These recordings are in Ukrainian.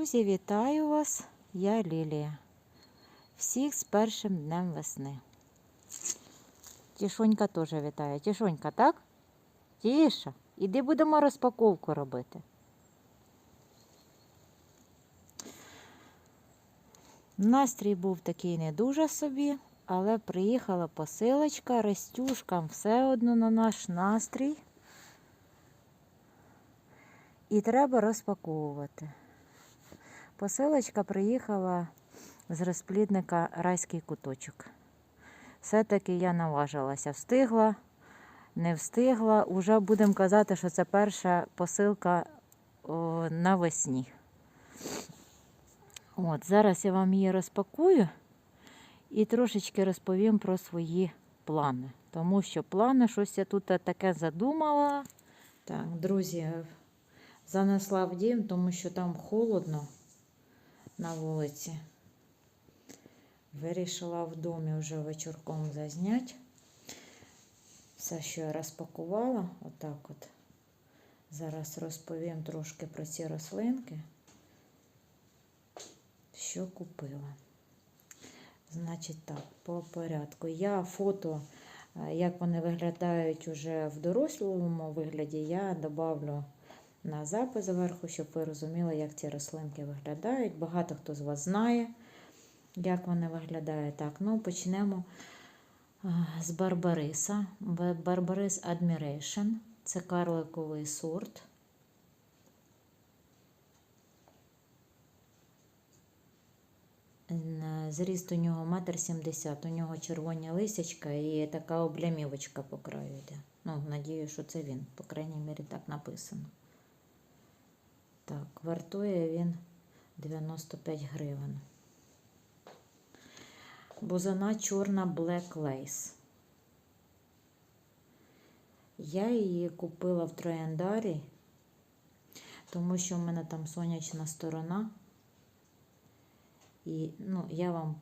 Друзі, вітаю вас! Я Лілія. Всіх з першим днем весни. Тішонька теж вітає. Тішонька, так? Тіша, іди будемо розпаковку робити. Настрій був такий не дуже собі, але приїхала посилочка, рестюшкам все одно на наш настрій. І треба розпаковувати. Посилочка приїхала з розплідника райський куточок. Все-таки я наважилася, встигла, не встигла. Уже будемо казати, що це перша посилка навесні. От, зараз я вам її розпакую і трошечки розповім про свої плани. Тому що плани, щось я тут таке задумала. Так, друзі, занесла в дім, тому що там холодно на вулиці. Вирішила в домі вже вечірком зазняти. Все, що я розпакувала, отак от. Зараз розповім трошки про ці рослинки, що купила. Значить так, по порядку. Я фото, е, як вони виглядають уже в дорослому вигляді, я добавлю на запис зверху, щоб ви розуміли, як ці рослинки виглядають. Багато хто з вас знає, як вони виглядають. Так, ну почнемо з Барбариса. Барбарис Admiration. Це карликовий сорт. Зріст у нього метр сімдесят. У нього червоні лисячка і така облямівочка по краю йде. Ну, надію, що це він, по крайній мірі, так написано. Так, вартує він 95 гривень. Бузина чорна Black Lace. Я її купила в Трояндарі, тому що в мене там сонячна сторона. І ну, я вам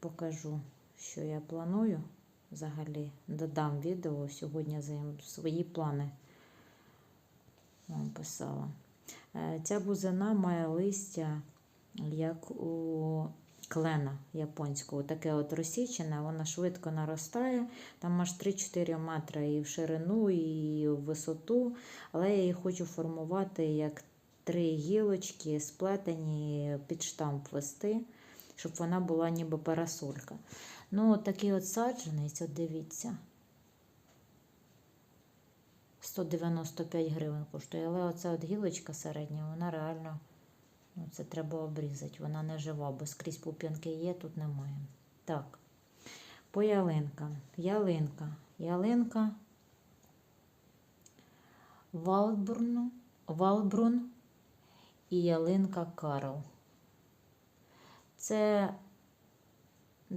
покажу, що я планую. Взагалі додам відео. Сьогодні свої плани вам писала. Ця бузина має листя, як у клена японського, таке от розсічене, вона швидко наростає, там аж 3-4 метри і в ширину, і в висоту. Але я її хочу формувати як три гілочки, сплетені під штамп вести, щоб вона була ніби парасолька. Ну, такий от саджанець, от дивіться. 195 гривень коштує. Але оця от гілочка середня, вона реально, ну, це треба обрізати. Вона не жива, бо скрізь пуп'янки є, тут немає. Так, по ялинкам. Ялинка. Ялинка Валбруну, Валбрун і ялинка Карл. Це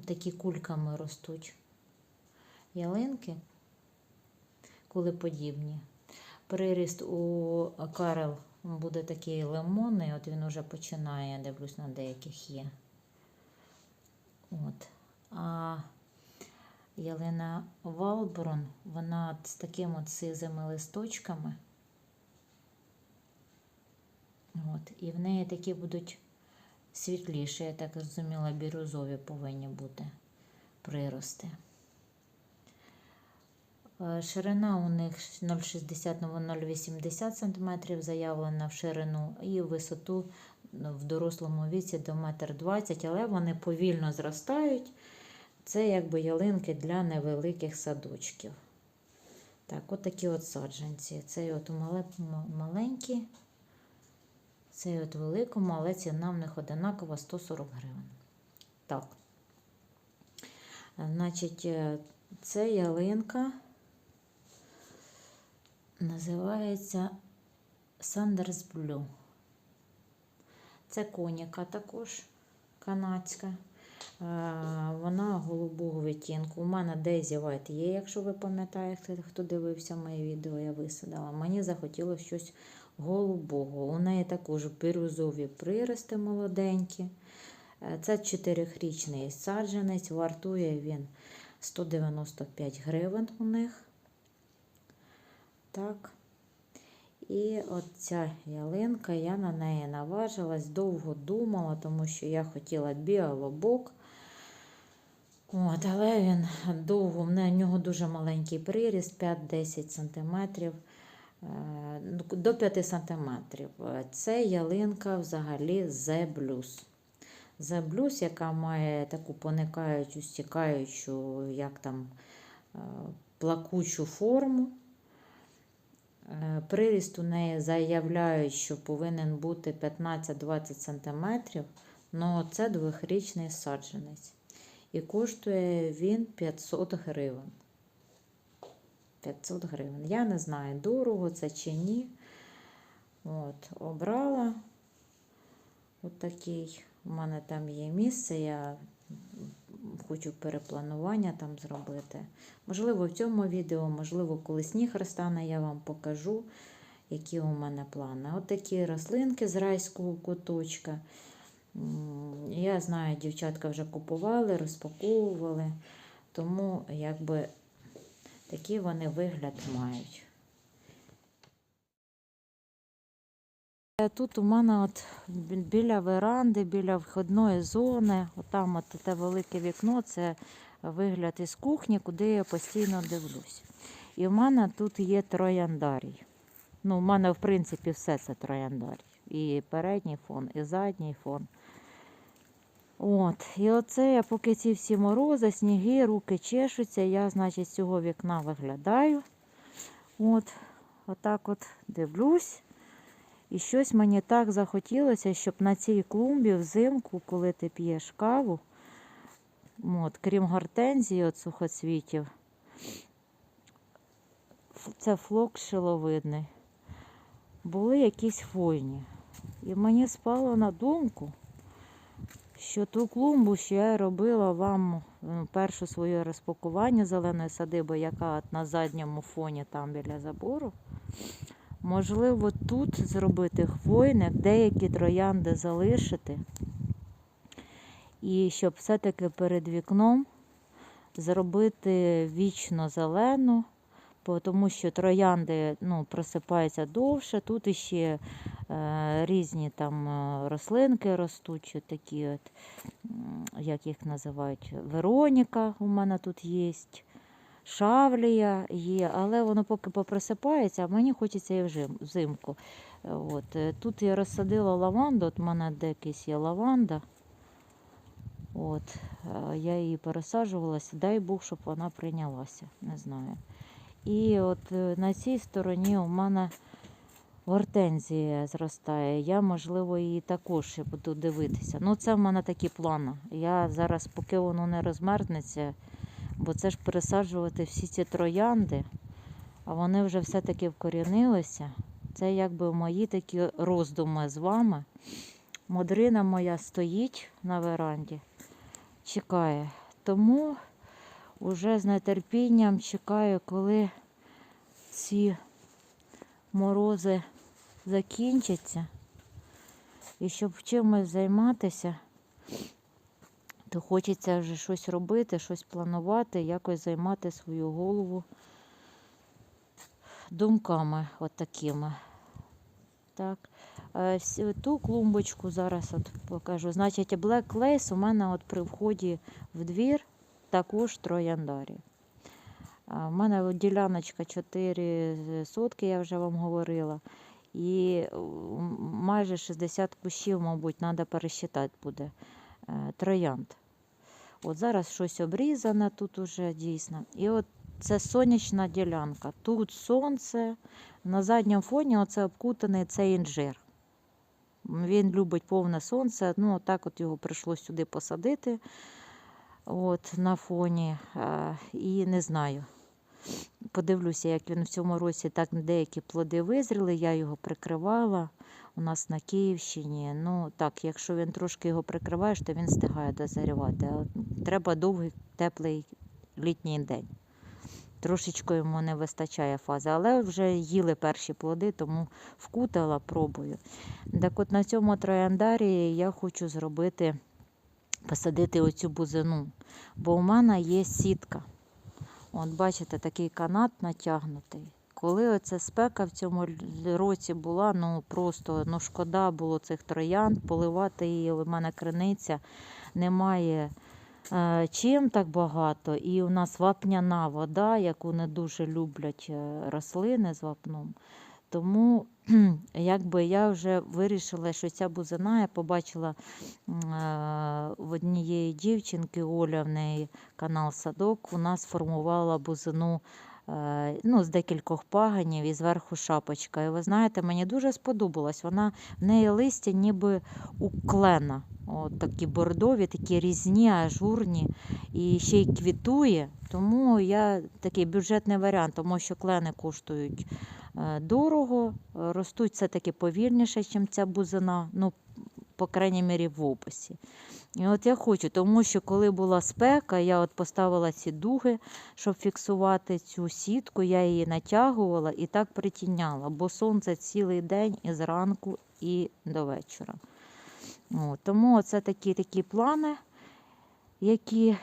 такі кульками ростуть. Ялинки кулеподібні. Приріст у Карел буде такий лимонний, от він вже починає, я дивлюсь, на деяких є. От. А ялина Валброн, вона з такими сизими листочками. От. І в неї такі будуть світліші, я так зрозуміла, бірюзові повинні бути прирости. Ширина у них 0,60-0,80 см заявлена в ширину і висоту в дорослому віці до 1,20 м, але вони повільно зростають. Це якби ялинки для невеликих садочків. Так, от такі от саджанці. Цей от маленький, цей от великому, але ціна в них одинакова 140 гривень. Так, значить, це ялинка називається Sanders Blue. Це коніка також канадська. Вона голубого відтінку. У мене Daisy White є, якщо ви пам'ятаєте, хто дивився моє відео, я висадила. Мені захотілося щось голубого. У неї також бірюзові прирости молоденькі. Це 4-річний саджанець, вартує він 195 гривень у них. Так. І от ця ялинка, я на неї наважилась, довго думала, тому що я хотіла біолобок. От, але він довго, в нього дуже маленький приріст, 5-10 см. ну, До 5 см. Це ялинка взагалі The Blues. The Blues, яка має таку поникаючу, стікаючу, як там, е, плакучу форму. Е, Приріст у неї заявляють, що повинен бути 15-20 см, але це двохрічний саджанець. І коштує він 500 гривень. 500 гривень. Я не знаю, дорого це чи ні. От, обрала от. У мене там є місце, я хочу перепланування там зробити. Можливо, в цьому відео, можливо, коли сніг розтане, я вам покажу, які у мене плани. От такі рослинки з райського куточка. Я знаю, дівчатка вже купували, розпаковували, тому якби такий вони вигляд мають. Тут у мене от біля веранди, біля входної зони, отам от те велике вікно, це вигляд із кухні, куди я постійно дивлюсь. І в мене тут є трояндарій. Ну, у мене, в принципі, все це трояндарій. І передній фон, і задній фон. От, і оце я поки ці всі морози, сніги, руки чешуться, я, значить, з цього вікна виглядаю. От, отак от дивлюсь. І щось мені так захотілося, щоб на цій клумбі взимку, коли ти п'єш каву, от, крім гортензії от сухоцвітів, це флок шиловидний, були якісь хвойні. І мені спало на думку, що ту клумбу, що я робила вам ну, перше своє розпакування зеленої садиби, яка на задньому фоні там біля забору, Можливо, тут зробити хвойник, деякі троянди залишити. І щоб все-таки перед вікном зробити вічно зелену, тому що троянди ну, просипаються довше. Тут іще е, різні там е, рослинки ростуть, такі от, як їх називають, Вероніка у мене тут є. Шавлія є, але воно поки попросипається, а мені хочеться і взимку. Е, От. е, Тут я розсадила лаванду, от у мене декись є лаванда. От. е, Я її пересаджувалася, дай Бог, щоб вона прийнялася. Не знаю. І от на цій стороні у мене гортензія зростає. Я, можливо, її також буду дивитися. Ну, це в мене такі плани. Я зараз, поки воно не розмерзнеться, бо це ж пересаджувати всі ці троянди, а вони вже все-таки вкорінилися. Це якби мої такі роздуми з вами. Модрина моя стоїть на веранді, чекає. Тому вже з нетерпінням чекаю, коли ці морози закінчаться. І щоб чимось займатися, то хочеться вже щось робити, щось планувати, якось займати свою голову думками от такими. Так. Е, Ту клумбочку зараз от покажу. Значить, Black Lace у мене от при вході в двір також трояндарі. У мене діляночка 4 сотки, я вже вам говорила. І майже 60 кущів, мабуть, треба пересчитати буде е, троянд. От зараз щось обрізане тут уже дійсно. І от це сонячна ділянка. Тут сонце, на задньому фоні оце обкутаний цей інжир. Він любить повне сонце. Ну, так от його прийшлося сюди посадити от, на фоні. І не знаю. Подивлюся, як він в цьому році так деякі плоди визріли. Я його прикривала у нас на Київщині. Ну так, якщо він трошки його прикриваєш, то він встигає от Треба довгий теплий літній день. Трошечки йому не вистачає фази, але вже їли перші плоди, тому вкутала, пробую. Так от на цьому трояндарі я хочу зробити, посадити оцю бузину, бо у мене є сітка. От бачите, такий канат натягнутий. коли оця спека в цьому році була, ну просто ну шкода було цих троянд, поливати її. У мене криниця немає е, чим так багато. І у нас вапняна вода, яку не дуже люблять е, рослини з вапном. Тому якби я вже вирішила, що ця бузина, я побачила е, в однієї дівчинки, Оля, в неї канал Садок, вона сформувала бузину ну, з декількох паганів і зверху шапочка. І ви знаєте, мені дуже сподобалось. Вона в неї листя ніби у клена. От такі бордові, такі різні, ажурні, і ще й квітує. Тому я такий бюджетний варіант, тому що клени коштують е, дорого, е, ростуть все-таки повільніше, ніж ця бузина, ну, по крайній мірі, в описі. І от я хочу, тому що коли була спека, я от поставила ці дуги, щоб фіксувати цю сітку, я її натягувала і так притіняла, бо сонце цілий день і зранку, і до вечора. От, тому це такі такі плани, які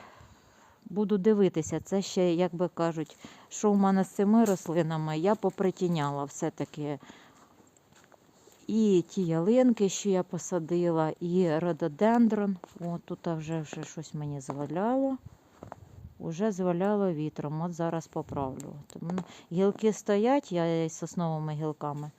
буду дивитися. Це ще, як би кажуть, що в мене з цими рослинами, я попритіняла все-таки і ті ялинки, що я посадила, і рододендрон. О, тут вже, щось мені зваляло. Уже зваляло вітром. От зараз поправлю. Гілки стоять, я із сосновими гілками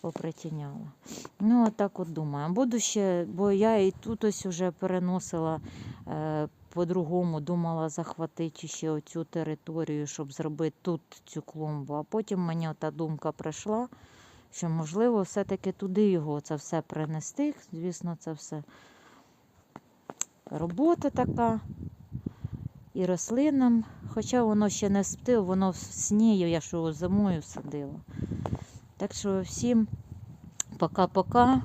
попритіняла. Ну, от от думаю. Буду ще, бо я і тут ось уже переносила е, по-другому, думала захватити ще оцю територію, щоб зробити тут цю клумбу. А потім мені та думка прийшла, що можливо все-таки туди його це все принести. Звісно, це все робота така. І рослинам, хоча воно ще не сптило, воно в сні, я його зимою садила. Так що всім пока-пока. Е,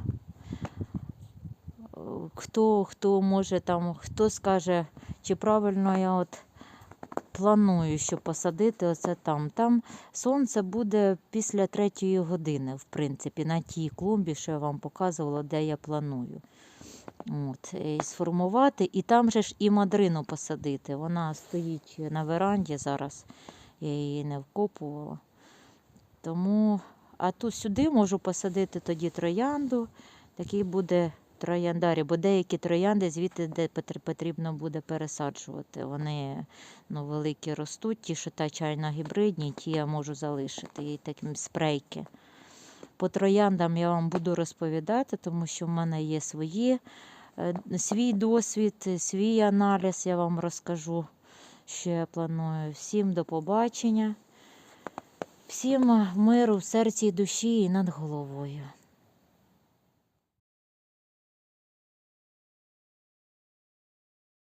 Хто, хто може там, хто скаже, чи правильно я от планую, що посадити оце там. Там сонце буде після третьої години, в принципі, на тій клумбі, що я вам показувала, де я планую. От, і сформувати. І там же ж і мадрину посадити. Вона стоїть на веранді зараз. Я її не вкопувала. Тому, а тут сюди можу посадити тоді троянду. Такий буде трояндарі, бо деякі троянди звідти де потрібно буде пересаджувати. Вони ну, великі ростуть, ті, що та чайна гібридні, ті я можу залишити. І таким спрейки. По трояндам я вам буду розповідати, тому що в мене є свої, е, свій досвід, свій аналіз, я вам розкажу, що я планую. Всім до побачення. Всім миру в серці і душі і над головою.